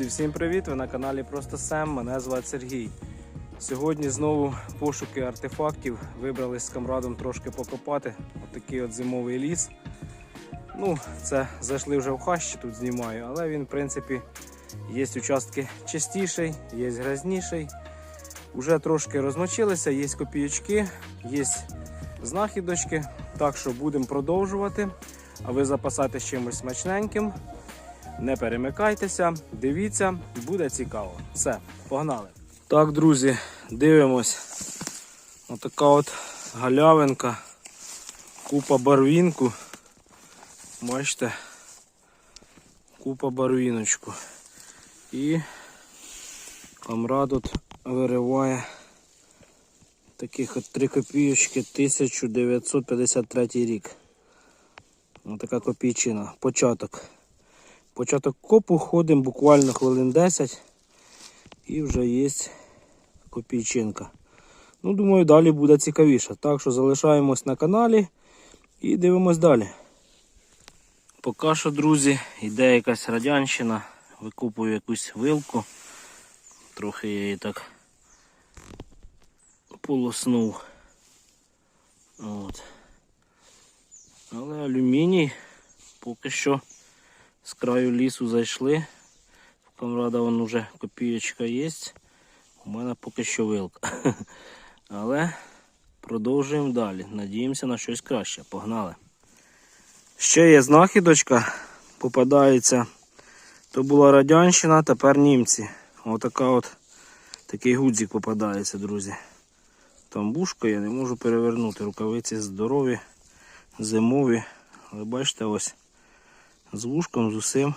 Друзі, всім привіт! Ви на каналі Просто Сем. Мене звати Сергій. Сьогодні знову пошуки артефактів. Вибрались з камрадом трошки покопати. Отакий от зимовий ліс. Ну, це зайшли вже в хащі, тут знімаю, але він, в принципі, є участки чистіший, є грязніший. Уже трошки розмочилися, є копійочки, є знахідочки. Так що будемо продовжувати. А ви запасайтесь чимось смачненьким. Не перемикайтеся, дивіться, буде цікаво. Все, погнали. Так, друзі, дивимось. Отака от галявинка, купа барвінку. Бачите, купа барвіночку. І камрад тут вириває таких от 3 копійочки 1953 рік. Отака копійчина. Початок. Початок копу ходимо буквально хвилин 10 і вже є копійчинка. Ну, думаю, далі буде цікавіше. Так що залишаємось на каналі і дивимось далі. Поки що, друзі, йде якась радянщина, викупую якусь вилку. Трохи я її так полоснув. От. Але алюміній поки що з краю лісу зайшли. В камрада вон вже копійочка є. У мене поки що вилка. Але продовжуємо далі. Надіємося на щось краще. Погнали. Ще є знахідочка, попадається. То була радянщина, тепер німці. Отака от такий гудзик попадається, друзі. Там бушка я не можу перевернути. Рукавиці здорові, зимові. Але бачите, ось з вушком з усім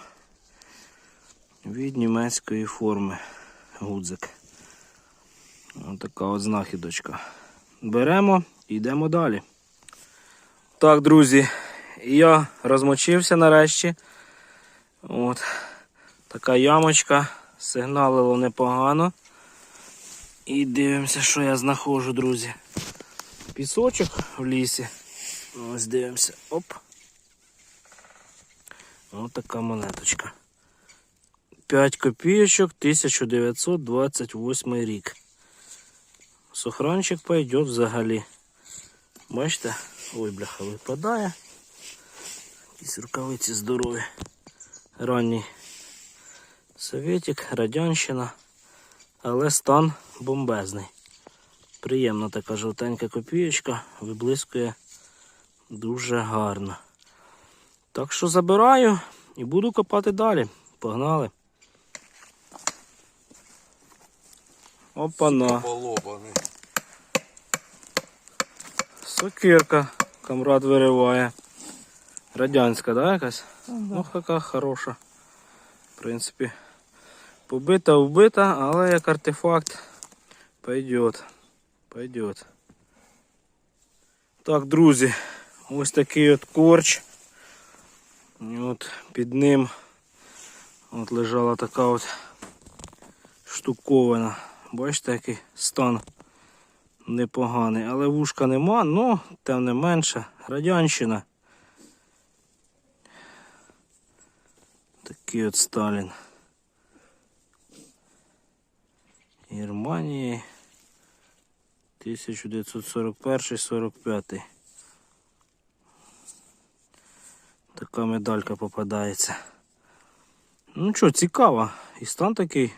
від німецької форми гудзик. Ось така от знахідочка. Беремо і йдемо далі. Так, друзі, я розмочився нарешті. От така ямочка, сигналило непогано. І дивимося, що я знаходжу, друзі. Пісочок в лісі. Ось дивимося. Оп. Ось така монеточка. 5 копійочок 1928 рік. Сохранчик пойде взагалі. Бачите? Ой, бляха, випадає. Якісь рукавиці здорові. Ранній советик, радянщина. Але стан бомбезний. Приємна така жовтенька копійочка, виблискує дуже гарно. Так що забираю і буду копати далі. Погнали. Опана. Сокирка. Камрад вириває. Радянська, да, якась? Ну, яка хороша. В принципі, побита, вбита, але як артефакт пойдет. Пойдет. Так, друзі, ось такий от корч. І от під ним от лежала така от штуковина. Бачите, який стан непоганий. Але вушка нема, але тим не менше. Радянщина. Такий от Сталін. Германії 1941-45. Така медалька попадається. Ну що, цікаво. І стан такий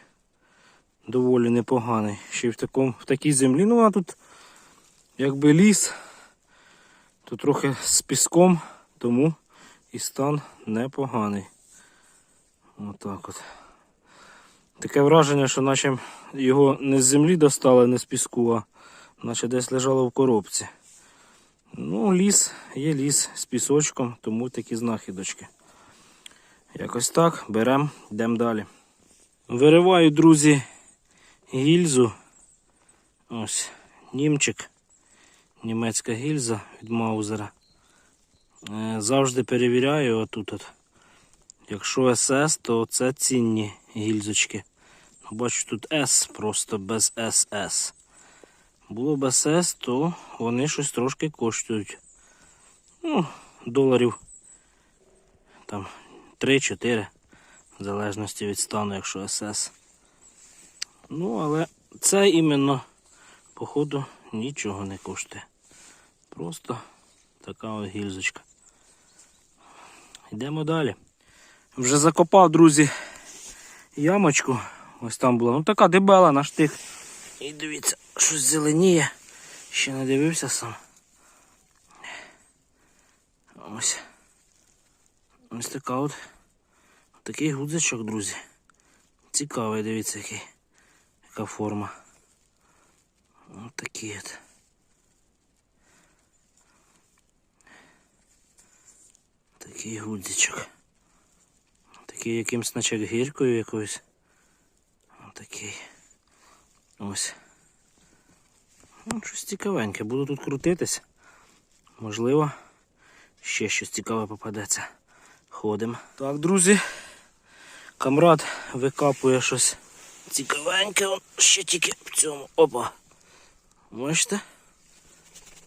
доволі непоганий. Ще й в, такому, в такій землі. Ну, а тут якби ліс, то трохи з піском, тому і стан непоганий. Отак от. Таке враження, що наче його не з землі достали, не з піску, а наче десь лежало в коробці. Ну, ліс, є ліс з пісочком, тому такі знахідочки. Якось так, беремо, йдемо далі. Вириваю, друзі, гільзу. Ось, німчик. Німецька гільза від Маузера. Е, Завжди перевіряю отут. От. Якщо СС, то це цінні гільзочки. Бачу, тут С просто без СС. Було б СС, то вони щось трошки коштують. Ну, доларів там 3-4 в залежності від стану, якщо СС. Ну, але це іменно, походу, нічого не коштує. Просто така от гільзочка. Йдемо далі. Вже закопав, друзі, ямочку. Ось там була. Ну така дебела на штик. І дивіться, щось зеленіє. Ще не дивився сам. Ось. Ось така от. Такий гудзичок, друзі. Цікавий, дивіться, який. Яка форма. Ось такий от. Такий гудзичок. Такий якимсь наче гіркою якоюсь. Ось такий. Ось. Ну, щось цікавеньке. Буду тут крутитись. Можливо, ще щось цікаве попадеться. Ходимо. Так, друзі. Камрад викапує щось цікавеньке. Ще тільки в цьому. Опа. Бачите?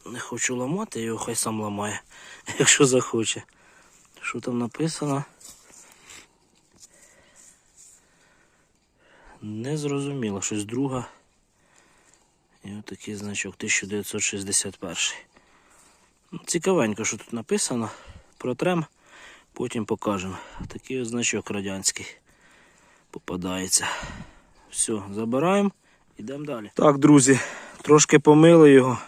Не хочу ламати, його хай сам ламає, якщо захоче. Що там написано? Не зрозуміло, щось друга. І отакий значок 1961. Ну, Цікавенько, що тут написано. Протрем, потім покажемо. Такий от значок радянський попадається. Все, забираємо, йдемо далі. Так, друзі, трошки помили його.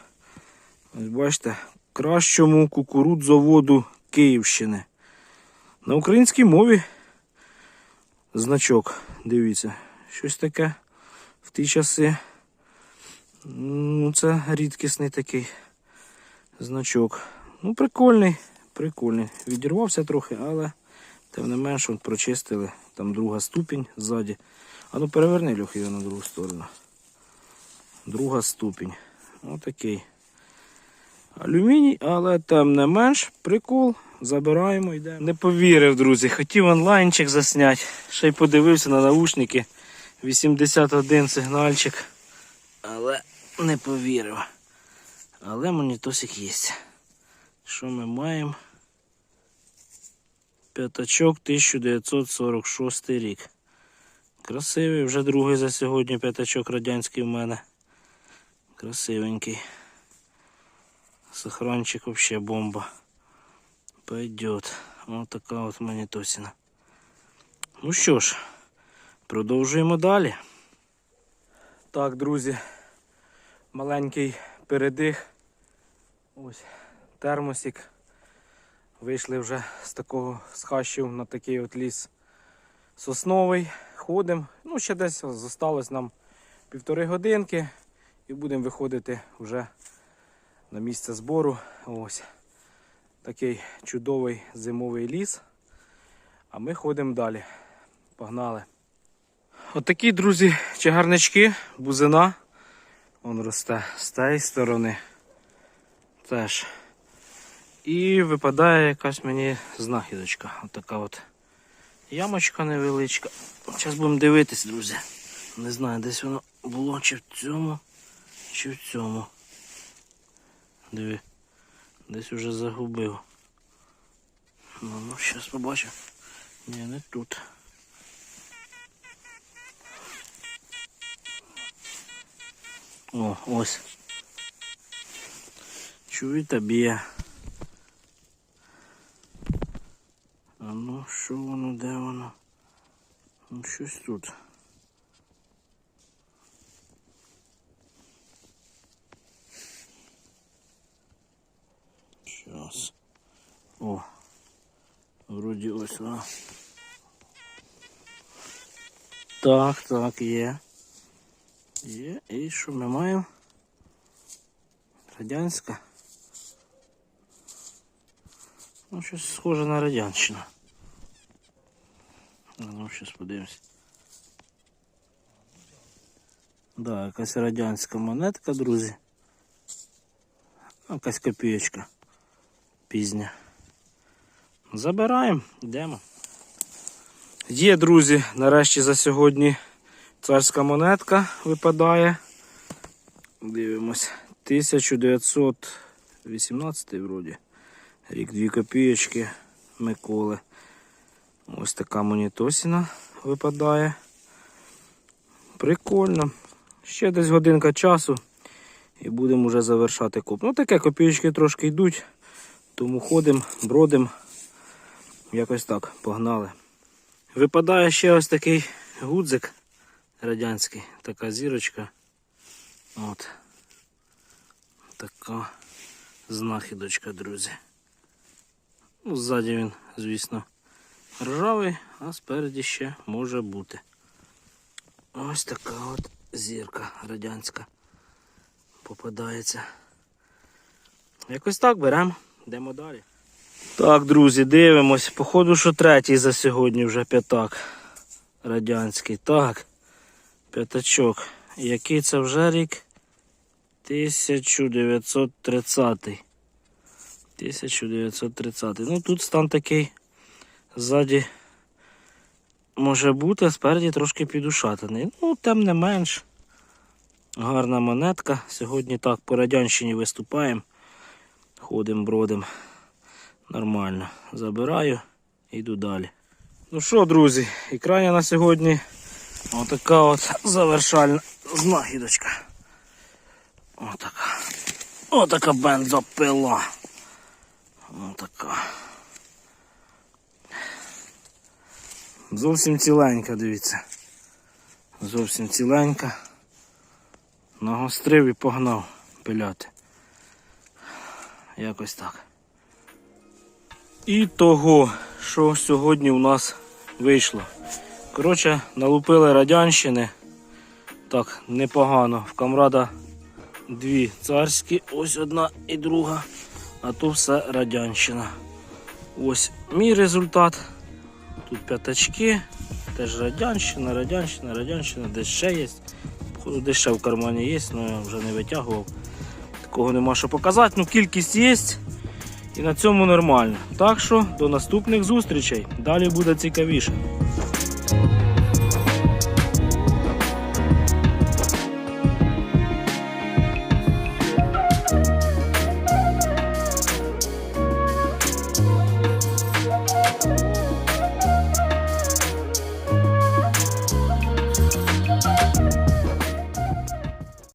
Ось бачите, кращому кукурудзоводу Київщини. На українській мові значок, дивіться, щось таке в ті часи. Ну, це рідкісний такий значок. Ну, прикольний, прикольний. Відірвався трохи, але тим не менш от прочистили. Там друга ступінь ззаді. А ну переверни Льох його на другу сторону. Друга ступінь. Отакий. Алюміній, але тим не менш, прикол. Забираємо, йдемо. Не повірив, друзі. Хотів онлайнчик засняти. Ще й подивився на наушники. 81 сигнальчик. Але не повірив. Але монітосик є. Що ми маємо? П'ятачок 1946 рік. Красивий, вже другий за сьогодні п'ятачок радянський в мене. Красивенький. Сохранчик вообще бомба. Пойдет. Вот така от монітосина. Ну що ж, продовжуємо далі. Так, друзі, маленький передих. Ось термосик. Вийшли вже з такого з хащів на такий от ліс сосновий. Ходимо. Ну, ще десь залишилось нам півтори годинки і будемо виходити вже на місце збору. Ось такий чудовий зимовий ліс. А ми ходимо далі. Погнали. Отакі, друзі, чагарнички, бузина. Вон росте з тієї сторони. Теж. І випадає якась мені знахідочка. Отака от ямочка невеличка. Зараз будемо дивитись, друзі. Не знаю, десь воно було чи в цьому, чи в цьому. Диви, десь вже загубив. Ну, ну, зараз побачу. Ні, не тут. О, ось. Чуєте, б'є. А ну, що воно, де воно? Ну, щось тут. Щас. О, вроді ось вона. Так, так, є. Є. І що ми маємо? Радянська. Ну, щось схоже на радянщину. А ну, зараз подивимось. Да, якась радянська монетка, друзі. Якась копієчка пізня. Забираємо, йдемо. Є, друзі, нарешті за сьогодні царська монетка випадає. Дивимось. 1918 вроді. Рік дві копійочки Миколи. Ось така монітосіна випадає. Прикольно. Ще десь годинка часу і будемо вже завершати куп. Ну таке копійки трошки йдуть, тому ходимо, бродимо. Якось так, погнали. Випадає ще ось такий гудзик радянський, така зірочка. От. Така знахідочка, друзі. Ну, ззаді він, звісно, ржавий, а спереді ще може бути. Ось така от зірка радянська попадається. Якось так беремо, йдемо далі. Так, друзі, дивимось. Походу, що третій за сьогодні вже п'ятак. Радянський. Так. П'ятачок. Який це вже рік? 1930. 1930. Ну тут стан такий ззаді може бути, а спереді трошки підушатаний. Ну, тим не менш. Гарна монетка. Сьогодні так по радянщині виступаємо. Ходимо, бродимо. Нормально. Забираю йду далі. Ну що, друзі, і на сьогодні отака от завершальна знахідочка. Отака. Отака бензопила. Отака. Зовсім ціленька, дивіться. Зовсім ціленька. Нагострив і погнав пиляти. Якось так. І того, що сьогодні у нас вийшло. Коротше, налупили радянщини. Так, непогано. В камрада дві царські, ось одна і друга. А то все радянщина. Ось мій результат. Тут п'ятачки, теж радянщина, радянщина, радянщина, десь ще є. Десь ще в кармані є, але я вже не витягував. Такого нема що показати. Ну, кількість є. І на цьому нормально. Так що до наступних зустрічей. Далі буде цікавіше.